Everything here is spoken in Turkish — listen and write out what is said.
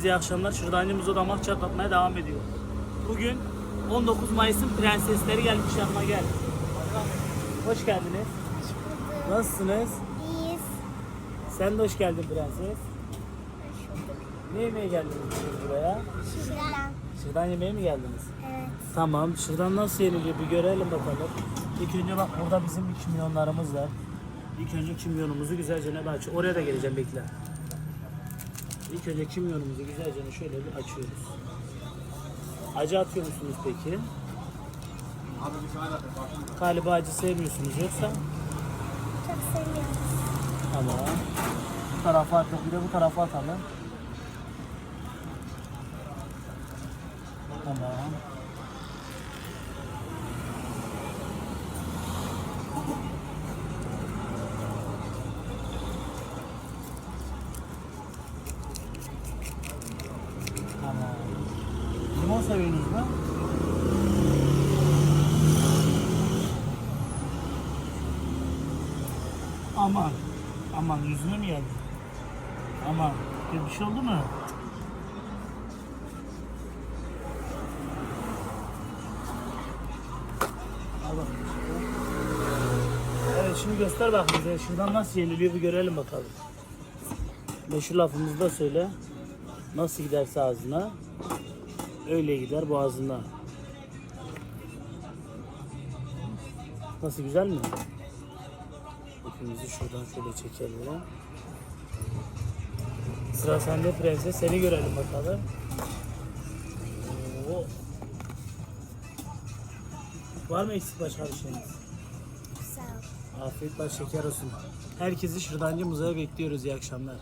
Hepinize iyi akşamlar. Şırdancımıza damak çatlatmaya devam ediyor. Bugün 19 Mayıs'ın prensesleri gelmiş yanıma gel. Hoş geldiniz. Nasılsınız? İyiyiz. Sen de hoş geldin prenses. Ne yemeye geldiniz buraya? Şuradan. Şırdan yemeye mi geldiniz? Evet. Tamam. Şırdan nasıl yeniliyor bir görelim bakalım. İlk önce bak burada bizim kimyonlarımız var. İlk önce kimyonumuzu güzelce ne aç. Oraya da geleceğim bekle. İlk önce kimyonumuzu güzelce şöyle bir açıyoruz. Acı atıyor musunuz peki? Galiba acı sevmiyorsunuz yoksa? Çok seviyoruz. Tamam. Bu tarafa attık bir de bu tarafa atalım. Tamam. Limon seviyorsunuz mu? Aman. Aman yüzüne mi geldi? Aman. Bir şey oldu mu? Evet şimdi göster bak bize. Şuradan nasıl yeniliyor bir görelim bakalım. Meşhur lafımızı da söyle. Nasıl giderse ağzına öyle gider boğazına. Nasıl güzel mi? İpimizi şuradan şöyle çekelim. Sıra sende prenses. Seni görelim bakalım. Oo. Var mı eksik başka bir şeyiniz? Afiyet baş şeker olsun. Herkesi Şırdancı Muzay'a bekliyoruz. İyi akşamlar.